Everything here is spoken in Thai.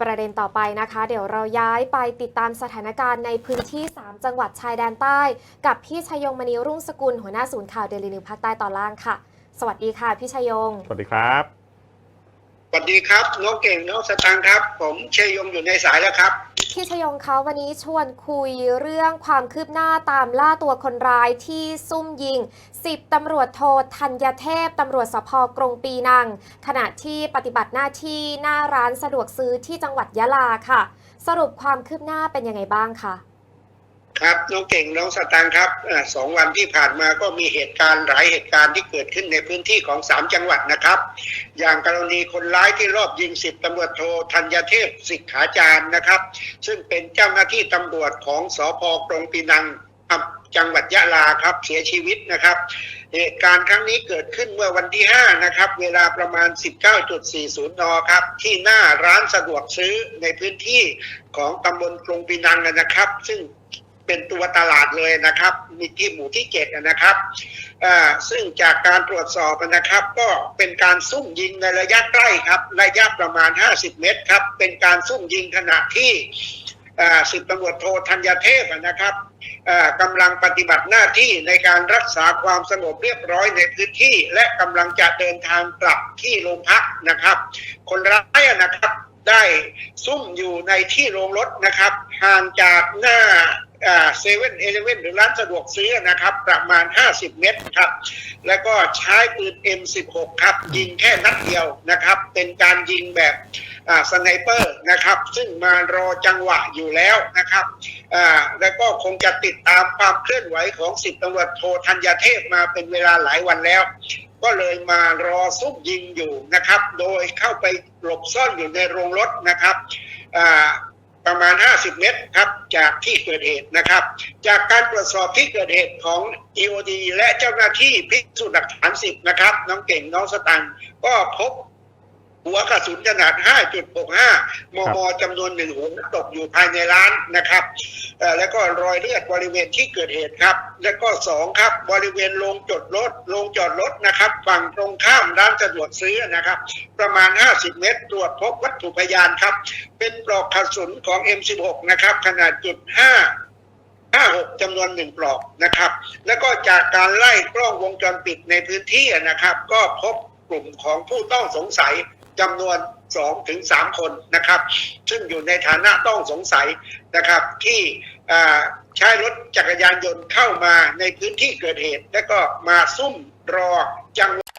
ประเด็นต่อไปนะคะ เดี๋ยวเราย้ายไปติดตามสถานการณ์ในพื้นที่ 3 จังหวัดชายแดนใต้ กับพี่ชยงมณีรุ่งสกุลหัวหน้าศูนย์ข่าวเดลินิวภาคใต้ตอนล่างค่ะ สวัสดีค่ะพี่ชยง สวัสดีครับ สวัสดีครับน้องเก่งน้องสตังค์ครับ ผมเชยยงอยู่ในสายแล้วครับ พี่ชยงเขาวันนี้ชวนคุยเรื่องความคืบหน้าตามล่าตัวคนร้ายที่ซุ่มยิง 10ตำรวจโทธัญเทพตำรวจสพกรงปีนัง ขณะที่ปฏิบัติหน้าที่หน้าร้านสะดวกซื้อที่จังหวัดยะลาค่ะ สรุปความคืบหน้าเป็นยังไงบ้างคะ ครับน้องเก่งน้องสตังค์ครับสองวันที่ผ่านมาก็มีเหตุการณ์หลายเหตุการณ์ที่เกิดขึ้นในพื้นที่ของสามจังหวัดนะครับ อย่างกรณีคนร้ายที่รอบยิงสิบตำรวจโทธัญเทพสิกขาจารย์นะครับ ซึ่งเป็นเจ้าหน้าที่ตำรวจของสพกรงปีนังอำจังหวัดยะลาครับเสียชีวิตนะครับ เหตุการณ์ครั้งนี้เกิดขึ้นเมื่อวันที่ 5 นะครับ เวลาประมาณ 19.40 น ครับ ที่หน้าร้านสะดวกซื้อในพื้นที่ของตำบลกรงปีนังนะครับ ซึ่ง เป็นตัวตลาดเลยนะครับ มีที่หมู่ที่7นะครับซึ่งจากการตรวจสอบนะครับ ก็เป็นการซุ่มยิงในระยะใกล้ครับ ระยะประมาณ 50 เมตรครับ เป็นการซุ่มยิงขณะที่สิบตำรวจโทธัญเทพนะครับกำลังปฏิบัติหน้าที่ในการรักษาความสงบเรียบร้อยในพื้นที่ และกำลังจะเดินทางกลับที่โรงพักนะครับ คนร้ายนะครับได้ซุ่มอยู่ในที่โรงรถนะครับห่างจากหน้า เซเว่นเอเลเว่นหรือร้านสะดวกซื้อนะครับ ประมาณ 50 เมตรครับ แล้วก็ใช้ปืน M16 ครับ ยิงแค่นัดเดียวนะครับ เป็นการยิงแบบอ่าสไนเปอร์นะครับ ซึ่งมารอจังหวะอยู่แล้วนะครับอ่าแล้วก็คงจะติดตามความเคลื่อนไหวของสิบตำรวจโทธัญเทพมาเป็นเวลาหลายวันแล้วก็เลยมารอซุ่มยิงอยู่นะครับ โดยเข้าไปหลบซ่อนอยู่ในโรงรถนะครับอ่า ประมาณ 50 เมตรครับจากที่เกิดเหตุนะครับ จากการตรวจสอบที่เกิดเหตุของ EOD และเจ้าหน้าที่พิสูจน์หลักฐาน10นะครับน้องเก่งน้องสตังค์ก็พบ หัวกระสุนขนาด 5.65 มมจำนวนหนึ่งหัวตกอยู่ภายในร้านนะครับเอ่อแล้วก็รอยเลือดบริเวณที่เกิดเหตุครับ แล้วก็สองครับบริเวณโรงจอดรถโรงจอดรถนะครับ ฝั่งตรงข้ามร้านสะดวกซื้อนะครับ ประมาณ 50 เมตร ตรวจพบวัตถุพยานครับ เป็นปลอกกระสุนของ M16 นะครับ ขนาดจุด5 56จำนวนหนึ่งปลอกนะครับ แล้วก็จากการไล่กล้องวงจรปิดในพื้นที่นะครับ ก็พบ กลุ่มของผู้ต้องสงสัยจำนวน2ถึง3คนนะครับ ซึ่งอยู่ในฐานะต้องสงสัยนะครับ ที่ใช้รถจักรยานยนต์เข้ามาในพื้นที่เกิดเหตุ และก็มาซุ่มรอจังหวะ